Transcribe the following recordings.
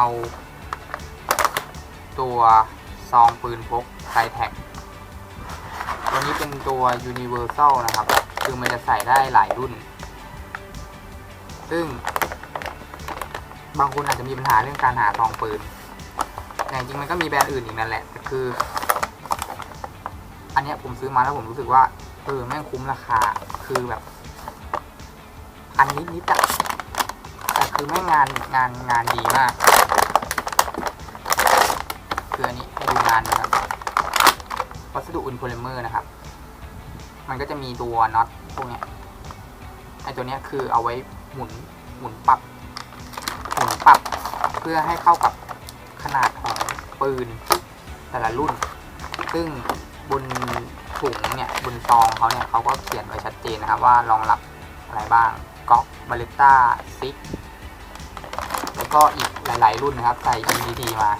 เอาตัวซองปืนพกไซแท็กตัวนี้เป็นตัว Universal นะครับ คือมันจะใส่ได้หลายรุ่น ซึ่ง บางคนอาจจะมีปัญหาเรื่องการหาซองปืนแต่จริงๆมันก็มีแบรนด์อื่นอีกนั่นแหละแต่คือ อันนี้ผมซื้อมาแล้วผมรู้สึกว่า เออ แม่งคุ้มราคา คือแบบพันนิดนิดๆอะ คือแม่งงานงานงานดีมาก คืออันนี้ให้ดูงานนะครับวัสดุอุนโพลิเมอร์นะครับ มันก็จะมีตัวน็อตพวกเนี้ยไอตัวเนี้ยคือเอาไว้หมุนหมุนปรับ หมุนปรับ เพื่อให้เข้ากับขนาดของปืนแต่ละรุ่น ซึ่งบนถุงเนี่ยบนซองเขาเนี่ยเขาก็เขียนไว้ชัดเจนนะครับว่ารองรับอะไรบ้าง ก๊อกบาเลต้าซิก แล้วก็อีกหลาย ๆ รุ่นนะครับใส่ NDT มา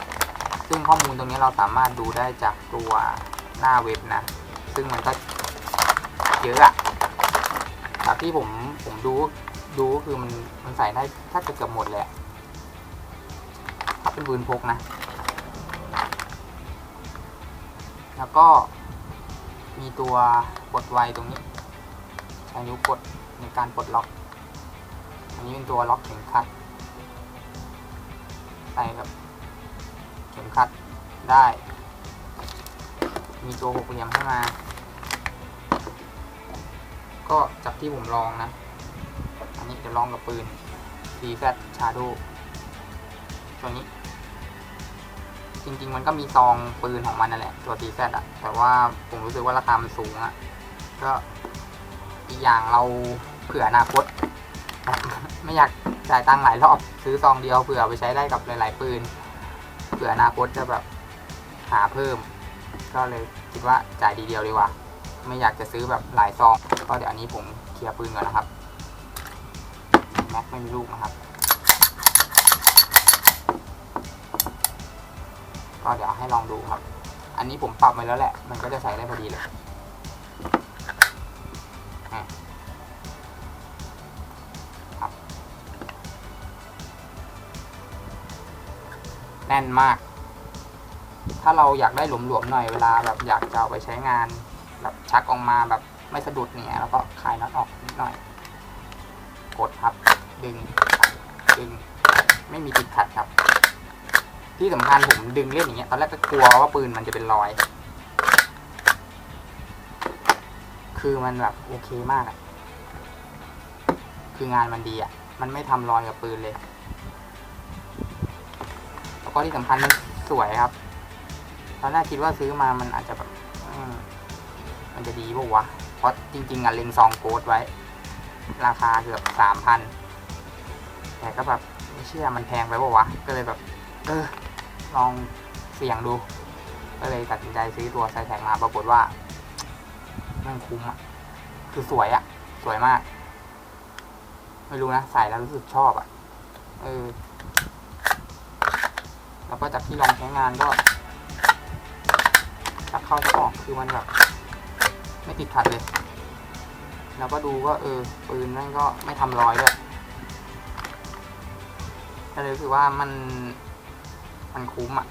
ซึ่งข้อมูลตรงนี้เราสามารถดูได้จากตัวหน้าเว็บนะ ซึ่งมันก็เยอะอะจากที่ผมผมดูดูก็คือมันมันใส่ได้ถ้าจะเกือบหมดเลยอะถ้าเป็นปืนพกนะ แล้วก็มีตัวกดไวตรงนี้ใช้นิ้วกดในการปลดล็อก อันนี้เป็นตัวล็อกเข็มขัด ส่แบบเข็มขัดได้ มีตัวหกเหลี่ยมให้มา ก็จากที่ผมลองนะ อันนี้จะลองกับปืน CZ Shadow ตัวนี้ จริงๆมันก็มีซองปืนของมันนั่นแหละ ตัว CZ อะแต่ว่าผมรู้สึกว่าราคามันสูงอะก็อีกอย่างเราเผื่ออนาคต ไม่อยาก จ่ายตังค์หลายรอบซื้อซองเดียวเผื่อไปใช้ได้กับหลายๆปืนเผื่ออนาคตจะแบบหาเพิ่ม ก็เลยคิดว่าจ่ายดีเดียวดีกว่า ไม่อยากจะซื้อแบบหลายซอง ก็เดี๋ยวอันนี้ผมเคลียร์ปืนก่อนนะครับแม็กไม่มีลูกนะครับ ก็เดี๋ยวให้ลองดูครับ อันนี้ผมปรับไว้แล้วแหละ มันก็จะใส่ได้พอดีเลย แน่นมาก ถ้าเราอยากได้หลวมๆหน่อยเวลาแบบอยากจะเอาไปใช้งาน แบบชักออกมาแบบไม่สะดุดเนี่ยแล้วก็คลายน็อตออกนิดหน่อย กดครับ ดึงดึง ไม่มีติดขัดครับ ที่สำคัญผมดึงเล่นอย่างเงี้ยตอนแรกก็กลัวว่าปืนมันจะเป็นรอย คือมันแบบโอเคมากอะคืองานมันดีอะมันไม่ทำรอยกับปืนเลย แล้วก็ที่สำคัญมันสวยครับตอนแรกคิดว่าซื้อมามันอาจจะแบบมันจะดีป่าวะเพราะจริง ๆอะเล็งซองโกดไว้ ราคาเกือบสามพันแต่ก็แบบไม่เชื่อมันแพงไปป่าวะก็เลยแบบ เออ ลองเสี่ยงดู ก็เลยตัดสินใจซื้อตัวไซแท็กมาปรากฏว่ามันคุ้มอะคือสวยอะสวยมาก ไม่รู้นะ ใส่แล้วรู้สึกชอบอะเออ แล้วก็จากที่ลองใช้งานก็จากเข้าจะออกคือมันแบบไม่ติดขัดเลย แล้วก็ดูก็เออปืนนั่นก็ไม่ทำรอยด้วยก็เลยรู้สึกว่ามันมันคุ้มอะ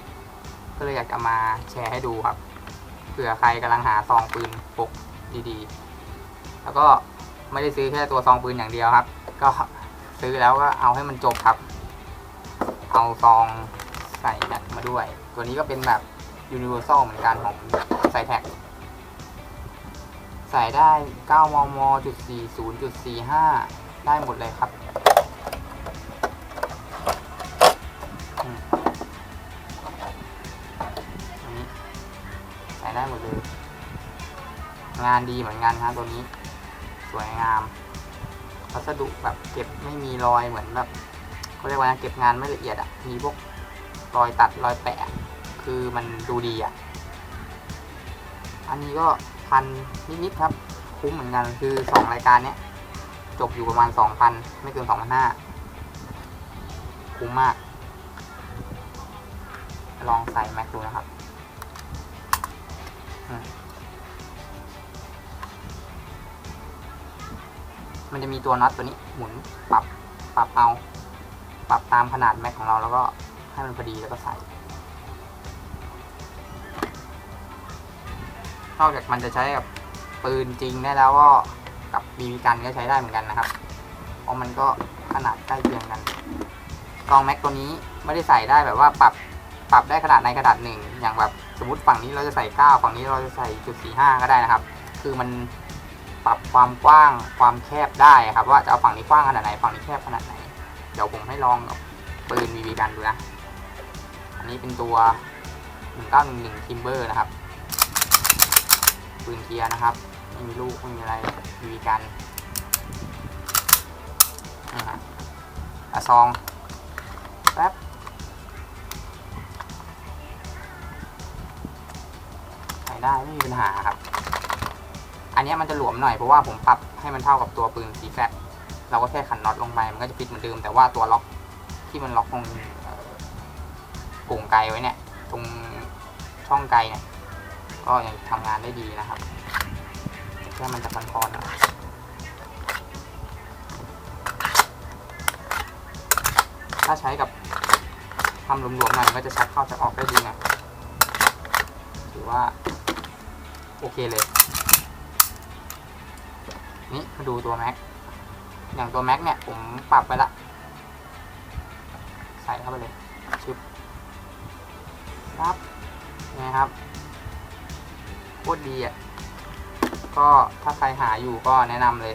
ก็เลยอยากจะมาแชร์ให้ดูครับ เผื่อใครกำลังหาซองปืนพกดีๆ แล้วก็ไม่ได้ซื้อแค่ตัวซองปืนอย่างเดียวครับ ก็ซื้อแล้วก็เอาให้มันจบครับ เอาซอง ใส่แมทมาด้วย ตัวนี้ก็เป็นแบบ Universal เหมือนกันของไซแท็กใส่ได้ 9 มมจุด40จุด45 ได้หมดเลยครับใส่ได้หมดเลย งานดีเหมือนกันครับตัวนี้ สวยงามวัสดุแบบเก็บไม่มีรอยเหมือนแบบเขาเรียกว่าเก็บงานไม่ละเอียดอะ่ะ มีพวก รอยตัดรอยแปะ คือมันดูดีอะ อันนี้ก็พันนิดๆครับ คุ้มเหมือนกันคือสองรายการเนี้ย จบอยู่ประมาณสองพันไม่เกินสองพันห้าคุ้มมาก ลองใส่แม็กดูนะครับมันจะมีตัวน็อตตัวนี้หมุนปรับปรับเอา ปรับตามขนาดแม็กของเราแล้วก็ ให้มันพอดีแล้วก็ใส่ นอกจากมันจะใช้กับปืนจริงได้แล้วก็กับบีบีกันก็ใช้ได้เหมือนกันนะครับ เพราะมันก็ขนาดใกล้เคียงกันกองแม็กตัวนี้ไม่ได้ใส่ได้แบบว่าปรับปรับได้ขนาดในขนาดหนึ่งอย่างแบบสมมติฝั่งนี้เราจะใส่ 9 ฝั่งนี้เราจะใส่จุด45 ก็ได้นะครับ คือมันปรับความกว้างความแคบได้ครับ ว่าจะเอาฝั่งนี้กว้างขนาดไหนฝั่งนี้แคบขนาดไหน เดี๋ยวผมให้ลองกับปืนบีบีกันดูนะ อันนี้เป็นตัว 1911 Timber นะครับปืนเกียนะครับไม่มีลูกไม่มีอะไรบีกันนะฮะอะซองแป๊บใช้ได้ไม่มีปัญหาครับ อันนี้มันจะหลวมหน่อยเพราะว่าผมปรับให้มันเท่ากับตัวปืนซีแฟเราก็แค่ขันน็อตลงไปมันก็จะฟิตเหมือนเดิมแต่ว่าตัวล็อกที่มันล็อกตรง ปุ่งไกลไว้เนี่ย ตรงช่องไกลเนี่ย ก็ยังทำงานได้ดีนะครับแค่มันจะคันคอนน่อยถ้าใช้กับทำหลวมๆหน่อยมันก็จะชักเข้าชักออกได้ดีนะถือว่า โอเคเลย นี่มาดูตัวแม็ก อย่างตัวแม็กเนี่ย ผมปรับไปละ ใส่เข้าไปเลยชึบ ครับนะครับโคตรดีอะก็ถ้าใครหาอยู่ก็แนะนำเลย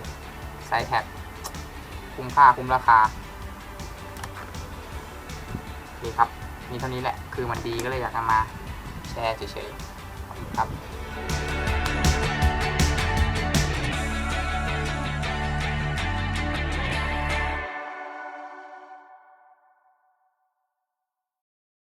ไซแท็กคุ้มค่าคุ้มราคาโอเคครับ มีเท่านี้แหละ คือมันดีก็เลยอยากนำมาแชร์เฉยๆ ขอบคุณครับ